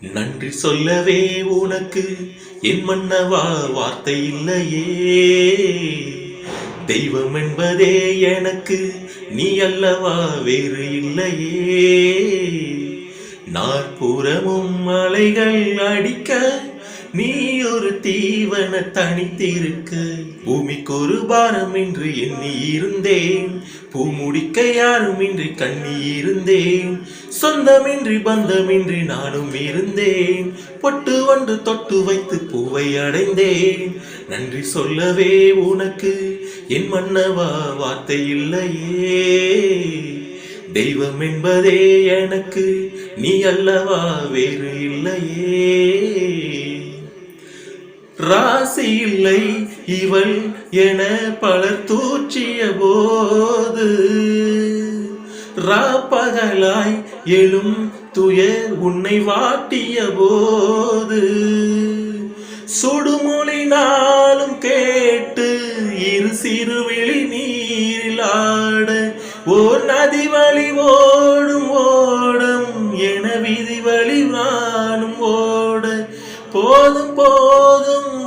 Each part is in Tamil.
நன்றி சொல்லவே உனக்கு. என் மன்னவா வார்த்தை இல்லையே. தெய்வம் என்பதே எனக்கு. நீ அல்லவா வேறு இல்லையே. நாற்புறமும் மலைகள் அடிக்க நீ ஒரு தீவன தனித்திருக்க. பூமிக்கு ஒரு பாரம் என்று எண்ணி இருந்தேன் பூமுடிக்க யாரும் இன்றி கண்ணி இருந்தேன் சொந்தமின்றி பந்தமின்றி நானும் இருந்தேன். பொட்டு ஒன்று தொட்டு வைத்து பூவை அடைந்தேன். நன்றி சொல்லவே உனக்கு என் மன்னவா வார்த்தை இல்லையே. தெய்வம் என்பதே எனக்கு நீ அல்லவா வேறு இல்லையே. ராசி இல்லை. இவள் என பலர் தூற்றிய போது ராப்பகலாய் எழும் துயர் உன்னை வாட்டிய போது சுடுமொழி நாளும் கேட்டு இரு சிறுவிழி நீரில் ஆட ஓர் நதி வழிவோ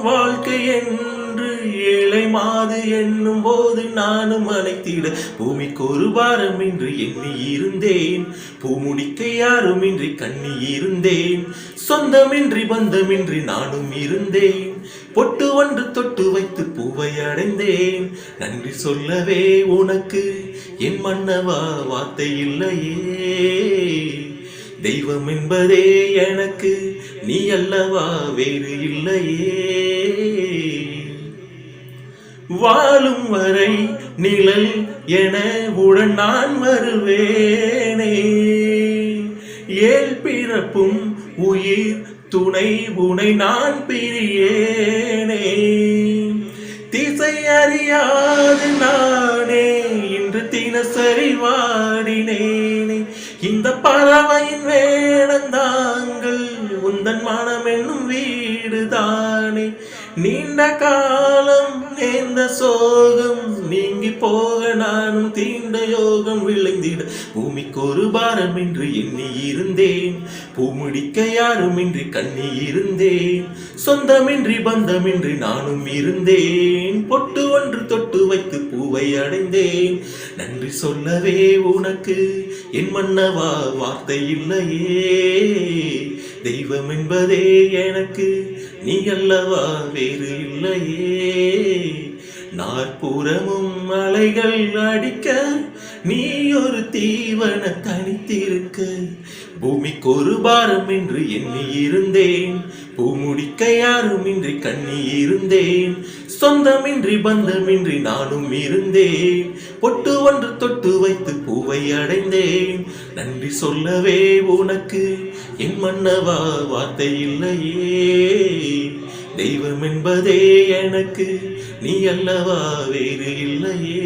வாழ்க்கை என்று ஏழை மாது என்னும் போது நானும் அனைத்திட பூமிக்கு ஒரு பாரம் என்று எண்ணி இருந்தேன். பூமுடிக்க யாரும் இன்றி கண்ணி இருந்தேன். சொந்தமின்றி பந்தமின்றி நானும் இருந்தேன். பொட்டு ஒன்று தொட்டு வைத்து பூவை அடைந்தேன். நன்றி சொல்லவே உனக்கு என் மன்னவா வார்த்தை இல்லையே. தெய்வம் என்பதே எனக்கு நீ அல்லவா வேறு இல்லையே. வாழும் வரை நிழல் என உடன் நான் வருவேனே. ஏல் பிறப்பும் உயிர் துணை உனை நான் பிரியேனே. திசை அறியாது நானே இன்று தினசரி வாடினேனே. இந்த பறவையின் வேடந்தாங்கள் உந்தன் மனம் என்னும் வீடு தானே நீண்ட காலம் நேர்ந்த சோகம் நீங்கி போக நானும் தீண்ட யோகம் விளைந்திட. பூமிக்கு ஒரு பாரம் என்று எண்ணி இருந்தேன். பூமுடிக்க யாரும் இன்றி கண்ணி இருந்தேன். சொந்தமின்றி பந்தமின்றி நானும் இருந்தேன். பொட்டு பூவை அடைந்தேன் நன்றி சொல்லவே உனக்கு என் மன்னவா வார்த்தை இல்லையே. தெய்வம் என்பதே எனக்கு நீ அல்லவா வேறு இல்லையே. நாற்புறமும் மலைகள் அடிக்க நீ ஒரு தீவன தனித்திருக்க. பூமிக்கு ஒரு பாரம் என்று எண்ணி இருந்தேன். பூமுடிக்க யாரும் இன்றி கண்ணி இருந்தேன். சொந்தமின்றி பந்தமின்றி நானும் இருந்தேன். பொட்டு ஒன்று தொட்டு வைத்து பூவை அடைந்தேன். நன்றி சொல்லவே உனக்கு என் மன்னவா வார்த்தை இல்லையே. தெய்வம் என்பதே எனக்கு நீ அல்லவா வேறு இல்லையே.